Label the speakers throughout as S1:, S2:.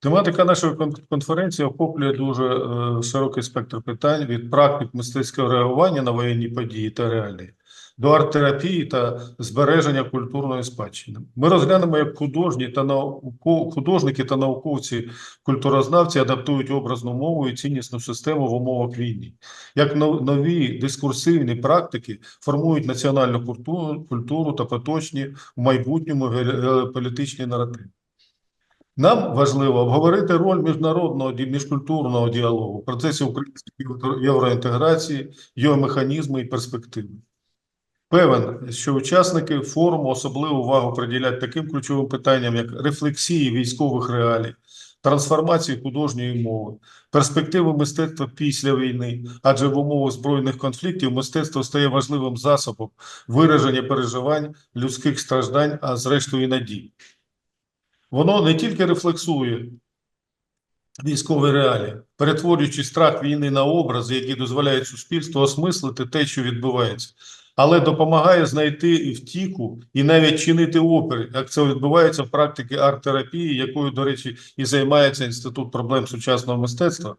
S1: Тематика нашої конференції охоплює дуже е, широкий спектр питань від практик мистецького реагування на воєнні події та реалії до арт-терапії та збереження культурної спадщини. Ми розглянемо, як художні та науко- художники та науковці, культурознавці адаптують образну мову і ціннісну систему в умовах війни, як нові дискурсивні практики формують національну культуру, та поточні в майбутньому політичні наративи. Нам важливо обговорити роль міжнародного міжкультурного діалогу в процесі української євроінтеграції, його механізми і перспективи. Певен, що учасники форуму особливу увагу приділять таким ключовим питанням, як рефлексії військових реалій, трансформації художньої мови, перспективи мистецтва після війни, адже в умовах збройних конфліктів мистецтво стає важливим засобом вираження переживань людських страждань, а зрештою і надій. Воно не тільки рефлексує військові реалії, перетворюючи страх війни на образи, які дозволяють суспільству осмислити те, що відбувається, але допомагає знайти втіку і навіть чинити опір, як це відбувається в практиці арт-терапії, якою, до речі, і займається Інститут проблем сучасного мистецтва.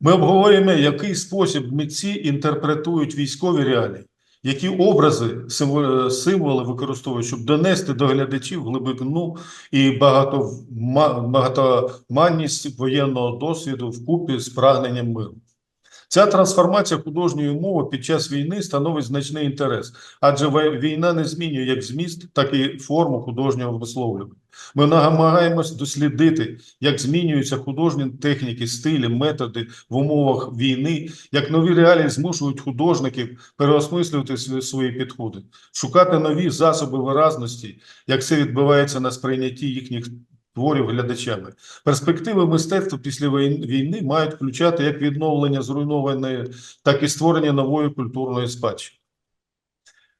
S1: Ми обговорюємо, який спосіб митці інтерпретують військові реалії, які образи, символи, символи використовують, щоб донести до глядачів глибину і багато багатоманність воєнного досвіду вкупі з прагненням миру. Ця трансформація художньої мови під час війни становить значний інтерес, адже війна не змінює як зміст, так і форму художнього висловлювання. Ми намагаємось дослідити, як змінюються художні техніки, стилі, методи в умовах війни, як нові реалії змушують художників переосмислювати свої, підходи, шукати нові засоби виразності, як це відбувається на сприйнятті їхніх творів глядачами. Перспективи мистецтва після війни мають включати як відновлення зруйнованої, так і створення нової культурної спадщини.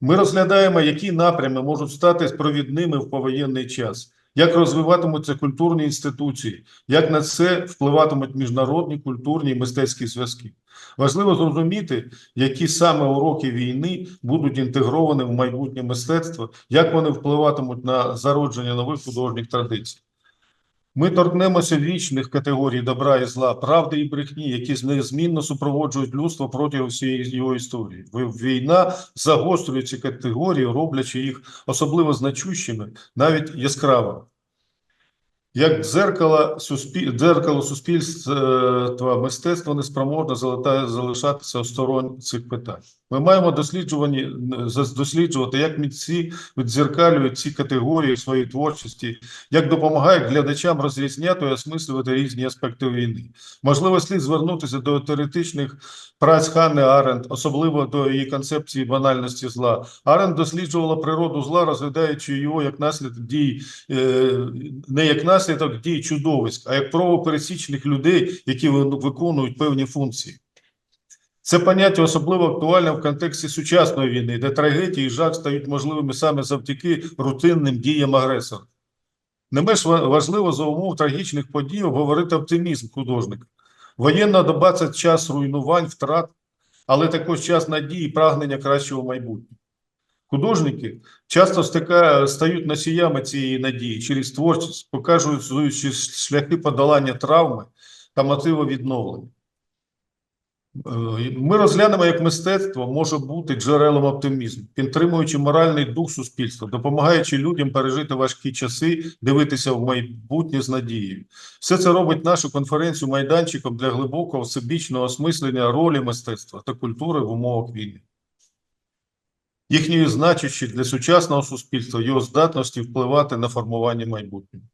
S1: Ми розглядаємо, які напрями можуть стати провідними в повоєнний час, як розвиватимуться культурні інституції, як на це впливатимуть міжнародні культурні і мистецькі зв'язки. Важливо зрозуміти, які саме уроки війни будуть інтегровані в майбутнє мистецтво, як вони впливатимуть на зародження нових художніх традицій. Ми торкнемося вічних категорій добра і зла, правди і брехні, які незмінно супроводжують людство протягом всієї його історії. Війна загострює ці категорії, роблячи їх особливо значущими, навіть яскравими. Як дзеркало, суспіль... дзеркало суспільства, мистецтво неспроможне залета- залишатися осторонь цих питань. Ми маємо досліджувані, досліджувати, як митці віддзеркалюють ці категорії в своїй творчості, як допомагають глядачам розрізняти і осмислювати різні аспекти війни. Можливо, слід звернутися до теоретичних праць Ханни Аренд, особливо до її концепції банальності зла. Аренд досліджувала природу зла, розглядаючи його як наслідок дій, е, не як наслідок дій чудовиськ, а як правопересічних людей, які ви- виконують певні функції. Це поняття особливо актуальне в контексті сучасної війни, де трагедії і жах стають можливими саме завдяки рутинним діям агресора. Не менш важливо за умов трагічних подій обговорити оптимізм художника. Воєнна доба це час руйнувань, втрат, але також час надії і прагнення кращого майбутнього. Художники часто стають носіями цієї надії через творчість, показують свої шляхи подолання травми та мотиви відновлення. Е, Ми розглянемо, як мистецтво може бути джерелом оптимізму, підтримуючи моральний дух суспільства, допомагаючи людям пережити важкі часи, дивитися в майбутнє з надією. Все це робить нашу конференцію майданчиком для глибокого всебічного осмислення ролі мистецтва та культури в умовах війни. Їхньої значущі для сучасного суспільства його здатності впливати на формування майбутнього.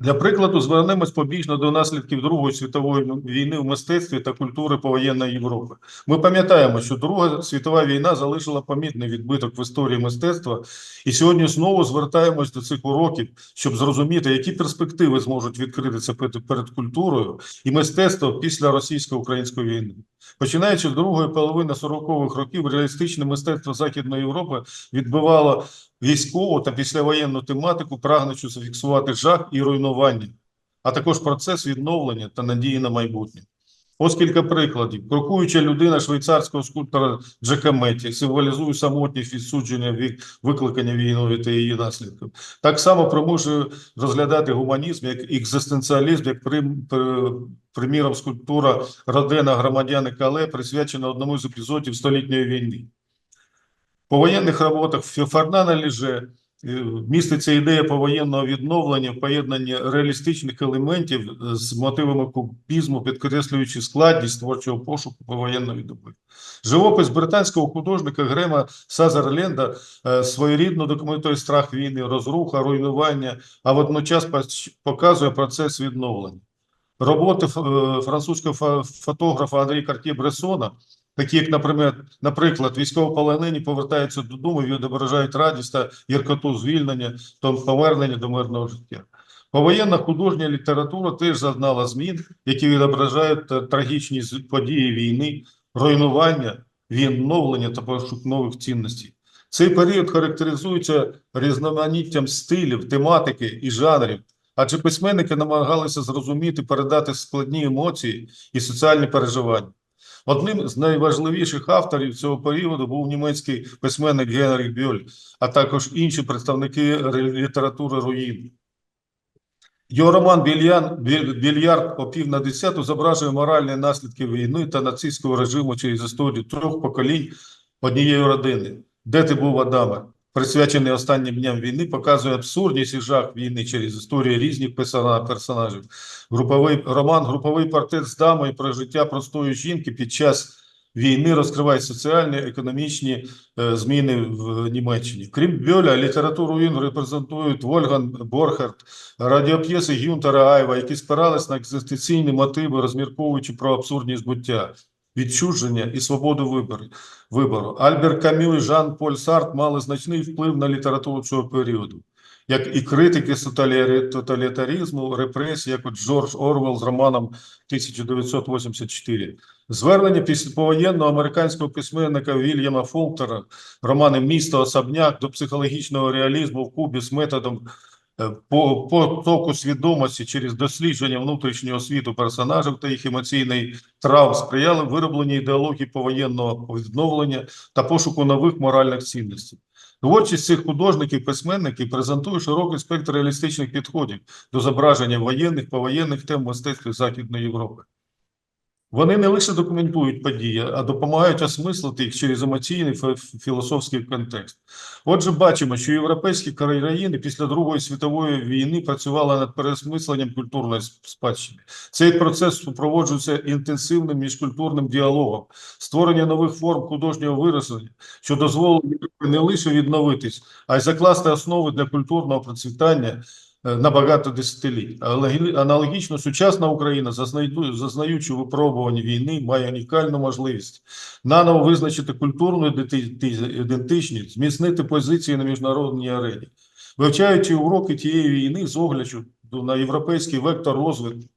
S1: Для прикладу, звернемось побіжно до наслідків Другої світової війни в мистецтві та культури повоєнної Європи. Ми пам'ятаємо, що Друга світова війна залишила помітний відбиток в історії мистецтва, і сьогодні знову звертаємось до цих уроків, щоб зрозуміти, які перспективи зможуть відкритися перед, культурою і мистецтвом після російсько-української війни. Починаючи з другої половини 40-х років, реалістичне мистецтво Західної Європи відбивало військову та післявоєнну тематику, прагнучи зафіксувати жах і руйнування, а також процес відновлення та надії на майбутнє. Ось кілька прикладів. Крокуюча людина швейцарського скульптора Джакаметті символізує самотність відсудження від викликання війною та її наслідків. Так само примушує розглядати гуманізм як екзистенціалізм, як прим, при- приміром скульптура Родена громадяни Кале, присвячена одному з епізодів столітньої війни. По воєнних роботах Фернана Ліже е, міститься ідея повоєнного відновлення в поєднанні реалістичних елементів е, з мотивами кубізму, підкреслюючи складність творчого пошуку повоєнної доби. Живопис британського художника Грема Сазерленда е, своєрідно документує страх війни, розруха, руйнування, а водночас показує процес відновлення. Роботи французького фотографа Андрія Картє Бресона, такі як, наприклад, наприклад, військовополонені повертаються додому і відображають радість та гіркоту звільнення та повернення до мирного життя. Повоєнна художня література теж зазнала змін, які відображають трагічні події війни, руйнування, відновлення та пошук нових цінностей. Цей період характеризується різноманіттям стилів, тематики і жанрів, адже письменники намагалися зрозуміти, передати складні емоції і соціальні переживання. Одним з найважливіших авторів цього періоду був німецький письменник Генріх Бьоль, а також інші представники літератури руїн. Його роман «Більян- Більярд о пів на десяту зображує моральні наслідки війни та нацистського режиму через історію трьох поколінь однієї родини. Де ти був, Адаме? Присвячений останнім дням війни, показує абсурдність і жах війни через історії різних персонажів. Груповий роман Груповий портрет з дамою про життя простої жінки під час війни розкриває соціальні, економічні е, зміни в Німеччині. Крім Бьоля, літературу він репрезентують Вольган Борхард, радіоп'єси Гюнтера Айва, які спирались на екзистенційні мотиви, розмірковуючи про абсурдність буття, відчуження і свободу вибору. Альбер Камю і Жан-Поль Сарт мали значний вплив на літературу цього періоду. Як і критики тоталі- тоталітаризму, репресій, як от Джордж Орвелл з романом 1984. Звернення післяповоєнного американського письменника Вільяма Фолтера, романи Місто Особняк до психологічного реалізму в Кубі з методом по потоку свідомості через дослідження внутрішнього світу персонажів та їх емоційний травм сприяли виробленню ідеології повоєнного відновлення та пошуку нових моральних цінностей. Творчість цих художників, письменників презентує широкий спектр реалістичних підходів до зображення воєнних, повоєнних тем мистецтві Західної Європи. Вони не лише документують події, а допомагають осмислити їх через емоційний філософський контекст. Отже, бачимо, що європейські країни після Другої світової війни працювали над переосмисленням культурної спадщини. Цей процес супроводжується інтенсивним міжкультурним діалогом, створення нових форм художнього вираження, що дозволить не лише відновитись, а й закласти основи для культурного процвітання на багато десятиліть. Аналогічно сучасна Україна, зазнаючи випробування війни, має унікальну можливість наново визначити культурну іденти- ідентичність, зміцнити позиції на міжнародній арені. Вивчаючи уроки тієї війни з огляду на європейський вектор розвитку,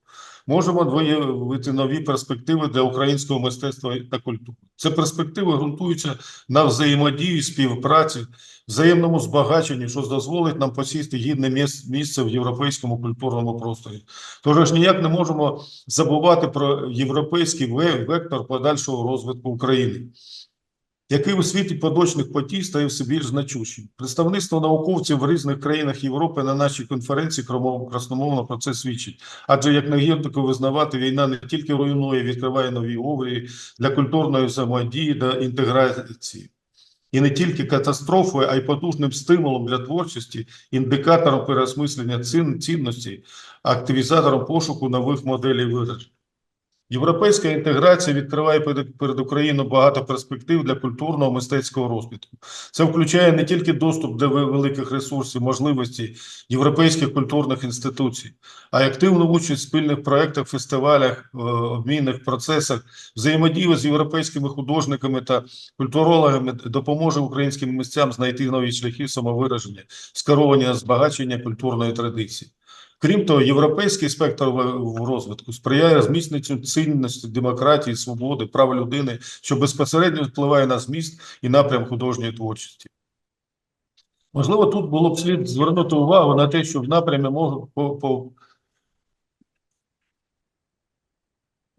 S1: можемо виявити нові перспективи для українського мистецтва та культури. Це перспективи ґрунтуються на взаємодії, співпраці, взаємному збагаченні, що дозволить нам посісти гідне місце в європейському культурному просторі. Тож ніяк не можемо забувати про європейський вектор подальшого розвитку України, який у світі поточних подій стає все більш значущим. Представництво науковців в різних країнах Європи на нашій конференції красномовно про це свідчить. Адже як на гірнику визнавати, війна не тільки руйнує, відкриває нові обрії для культурної взаємодії та інтеграції. І не тільки катастрофою, а й потужним стимулом для творчості, індикатором переосмислення цін, цінності, активізатором пошуку нових моделей вираження. Європейська інтеграція відкриває перед, Україною багато перспектив для культурного мистецького розвитку. Це включає не тільки доступ до великих ресурсів, можливості європейських культурних інституцій, а й активну участь в спільних проєктах, фестивалях, е, обмінних процесах, взаємодію з європейськими художниками та культурологами допоможе українським митцям знайти нові шляхи самовираження, скеровані збагачення культурної традиції. Крім того, європейський спектр в- розвитку сприяє зміцненню цінності демократії, свободи, прав людини, що безпосередньо впливає на зміст і напрям художньої творчості. Можливо, тут було б слід звернути увагу на те, що в напрямі можуть по, по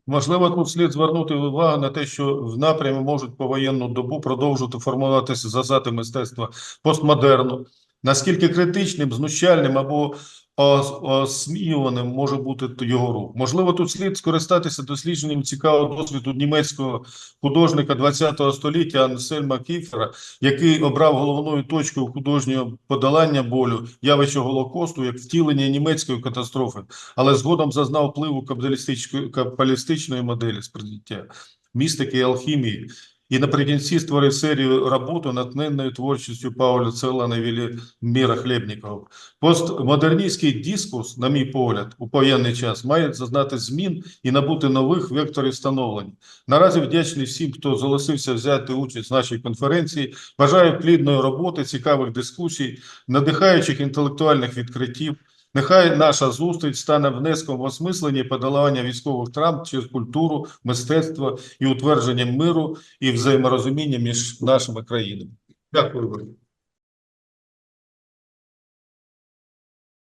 S1: Можливо, тут слід звернути увагу на те, що в напрямі можуть по воєнну добу продовжувати формуватися засади мистецтва постмодерну. Наскільки критичним, знущальним або осміюваним може бути його рух? Можливо, тут слід скористатися дослідженням цікавого досвіду німецького художника ХХ століття Ансельма Кіфера, який обрав головною точкою художнього подолання болю явище Голокосту як втілення німецької катастрофи, але згодом зазнав впливу кабалістичної моделі сприйняття, містики і алхімії. І наприкінці створив серію роботу натхненною творчістю Пауля Целана і Веліміра Хлєбнікова. Постмодерністський дискурс, на мій погляд, у повоєнний час має зазнати змін і набути нових векторів становлення. Наразі вдячний всім, хто зголосився взяти участь в нашій конференції. Бажаю плідної роботи, цікавих дискусій, надихаючих інтелектуальних відкриттів. Нехай наша зустріч стане внеском в осмислення і подолання військових травм через культуру, мистецтво і утвердження миру і взаєморозуміння між нашими країнами. Дякую.